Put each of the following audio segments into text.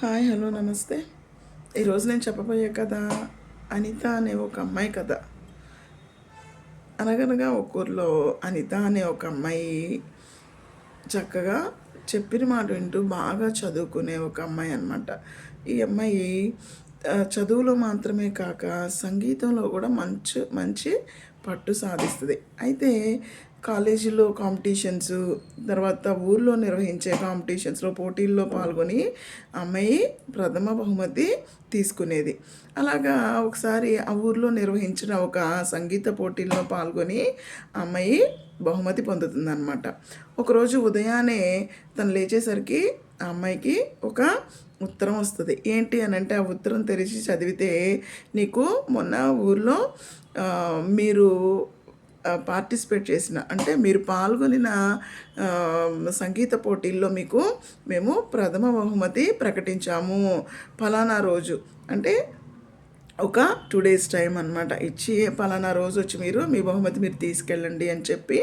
Hi hello నమస్తే. ఈరోజు నేను చెప్పబోయే కథ అనిత అనే ఒక అమ్మాయి కథ. అనగనగా ఒక ఊర్లో అనిత అనే ఒక అమ్మాయి చక్కగా చెప్పిన మాట వింటూ బాగా చదువుకునే ఒక అమ్మాయి అనమాట ఈ అమ్మాయి చదువులో మాత్రమే కాక సంగీతంలో కూడా మంచి మంచి పట్టు సాధిస్తుంది. అయితే కాలేజీలో కాంపిటీషన్స్ తర్వాత ఊర్లో నిర్వహించే కాంపిటీషన్స్లో పోటీల్లో పాల్గొని అమ్మాయి ప్రథమ బహుమతి తీసుకునేది. అలాగా ఒకసారి ఆ ఊర్లో నిర్వహించిన ఒక సంగీత పోటీల్లో పాల్గొని అమ్మాయి బహుమతి పొందుతుందన్నమాట. ఒకరోజు ఉదయాన్నే తను లేచేసరికి ఆ అమ్మాయికి ఒక ఉత్తరం వస్తుంది. ఏంటి అని అంటే ఆ ఉత్తరం తెరిచి చదివితే నీకు మొన్న ఊర్లో మీరు పార్టిసిపేట్ చేసిన అంటే మీరు పాల్గొనిన సంగీత పోటీల్లో మీకు మేము ప్రథమ బహుమతి ప్రకటించాము ఫలానా రోజు. అంటే ఒక టూ డేస్ టైం అనమాట ఇచ్చి పలానా రోజు వచ్చి మీరు మీ బహుమతి మీరు తీసుకెళ్ళండి అని చెప్పి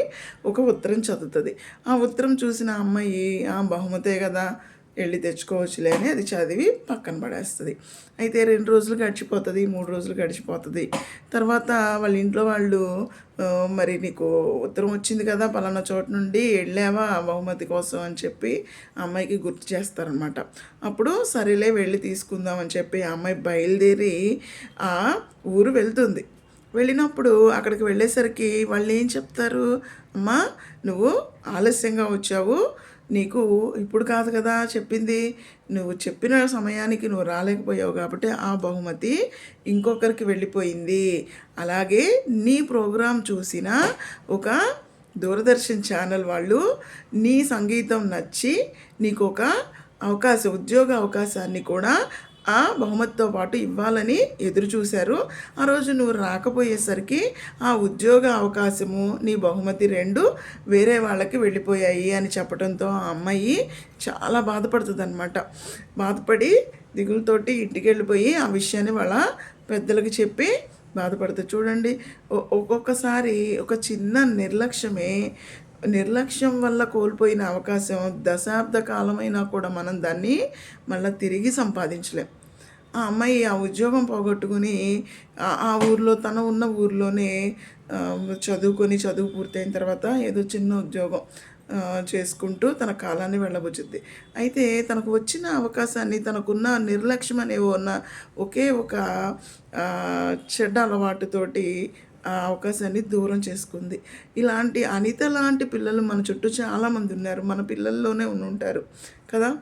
ఒక ఉత్తరం చదువుతుంది. ఆ ఉత్తరం చూసిన అమ్మాయి ఆ బహుమతే కదా వెళ్ళి తెచ్చుకోవచ్చులే అని అది చదివి పక్కన పడేస్తుంది. అయితే రెండు రోజులు గడిచిపోతుంది మూడు రోజులు గడిచిపోతుంది. తర్వాత వాళ్ళ ఇంట్లో వాళ్ళు మరి నీకు ఉత్తరం వచ్చింది కదా పలానా చోట నుండి వెళ్ళావా బహుమతి కోసం? అని చెప్పి అమ్మాయికి గుర్తు చేస్తారనమాట అప్పుడు సరేలే వెళ్ళి తీసుకుందాం అని చెప్పి ఆ అమ్మాయి బయలుదేరి ఆ ఊరు వెళ్తుంది. వెళ్ళినప్పుడు అక్కడికి వెళ్ళేసరికి వాళ్ళు ఏం చెప్తారు? అమ్మా నువ్వు ఆలస్యంగా వచ్చావు. నీకు ఇప్పుడు కాదు కదా చెప్పింది. నువ్వు చెప్పిన సమయానికి నువ్వు రాలేకపోయావు కాబట్టి ఆ బహుమతి ఇంకొకరికి వెళ్ళిపోయింది. అలాగే నీ ప్రోగ్రాం చూసిన ఒక దూరదర్శన్ ఛానల్ వాళ్ళు నీ సంగీతం నచ్చి నీకు ఒక అవకాశం ఉద్యోగ అవకాశాన్ని కూడా ఆ బహుమతితో పాటు ఇవ్వాలని ఎదురు చూశారు. ఆ రోజు నువ్వు రాకపోయేసరికి ఆ ఉద్యోగ అవకాశము నీ బహుమతి రెండు వేరే వాళ్ళకి వెళ్ళిపోయాయి అని చెప్పడంతో ఆ అమ్మాయి చాలా బాధపడుతుంది అనమాట బాధపడి దిగులతోటి ఇంటికి వెళ్ళిపోయి ఆ విషయాన్ని వాళ్ళ పెద్దలకు చెప్పి బాధపడుతుంది చూడండి ఒ- ఒక్కొక్కసారి ఒక చిన్న నిర్లక్ష్యమే నిర్లక్ష్యం వల్ల కోల్పోయిన అవకాశం దశాబ్ద కాలమైనా కూడా మనం దాన్ని మళ్ళీ తిరిగి సంపాదించలేం. ఆ అమ్మాయి ఆ ఉద్యోగం పోగొట్టుకుని ఆ- ఊర్లో తన ఉన్న ఊర్లోనే చదువుకొని చదువు పూర్తయిన తర్వాత ఏదో చిన్న ఉద్యోగం చేసుకుంటూ తన కాలాన్ని వెళ్ళబుచ్చుద్ది. అయితే తనకు వచ్చిన అవకాశాన్ని తనకున్న నిర్లక్ష్యం అనే ఉన్న ఒకే ఒక చెడ్డ అలవాటుతోటి అవకాశాన్ని దూరం చేసుకుంది. ఇలాంటి అనిత లాంటి పిల్లలు మన చుట్టూ చాలామంది ఉన్నారు. మన పిల్లల్లోనే ఉండి ఉంటారు కదా?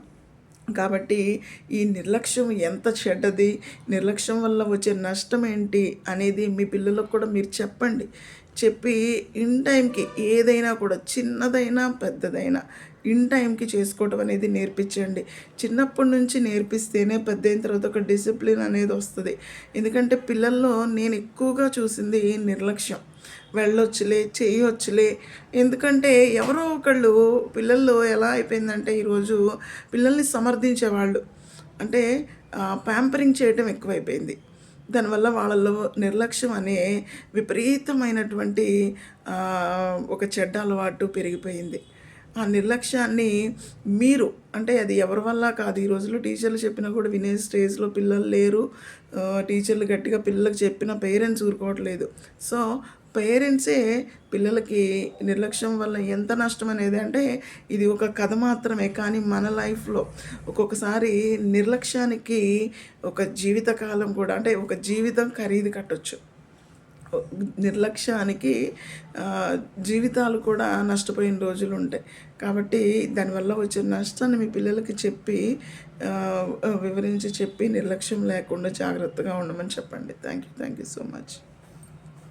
కాబట్టి ఈ నిర్లక్ష్యం ఎంత చెడ్డది? నిర్లక్ష్యం వల్ల వచ్చే నష్టం ఏంటి అనేది మీ పిల్లలకు కూడా మీరు చెప్పండి. చెప్పి ఇన్ టైంకి ఏదైనా కూడా చిన్నదైనా పెద్దదైనా ఇన్ టైంకి చేసుకోవటం అనేది నేర్పించండి. చిన్నప్పటి నుంచి నేర్పిస్తేనే పెద్ద అయిన తర్వాత ఒక డిసిప్లిన్ అనేది వస్తుంది. ఎందుకంటే పిల్లల్లో నేను ఎక్కువగా చూసింది నిర్లక్ష్యం. వెళ్ళొచ్చులే చేయొచ్చులే. ఎందుకంటే ఎవరో ఒకళ్ళు పిల్లల్లో ఎలా అయిపోయిందంటే ఈరోజు పిల్లల్ని సమర్థించేవాళ్ళు. అంటే ప్యాంపరింగ్ చేయడం ఎక్కువైపోయింది. దానివల్ల వాళ్ళలో నిర్లక్ష్యం అనే విపరీతమైనటువంటి ఒక చెడ్డ అలవాటు పెరిగిపోయింది. ఆ నిర్లక్ష్యాన్ని మీరు అంటే అది ఎవరి వల్ల కాదు ఈ రోజుల్లో టీచర్లు చెప్పినా కూడా వినే స్టేజ్లో పిల్లలు లేరు. టీచర్లు గట్టిగా పిల్లలకు చెప్పిన పేరెంట్స్ ఊరుకోవట్లేదు. సో పేరెంట్సే పిల్లలకి నిర్లక్ష్యం వల్ల ఎంత నష్టం అనేది అంటే ఇది ఒక కథ మాత్రమే. కానీ మన లైఫ్లో ఒక్కొక్కసారి నిర్లక్ష్యానికి ఒక జీవితకాలం కూడా అంటే ఒక జీవితం ఖరీదు కట్టొచ్చు. నిర్లక్ష్యానికి జీవితాలు కూడా నష్టపోయిన రోజులు ఉంటాయి. కాబట్టి దానివల్ల వచ్చే నష్టాన్ని మీ పిల్లలకి చెప్పి వివరించి చెప్పి నిర్లక్ష్యం లేకుండా జాగ్రత్తగా ఉండమని చెప్పండి. Thank you thank you so much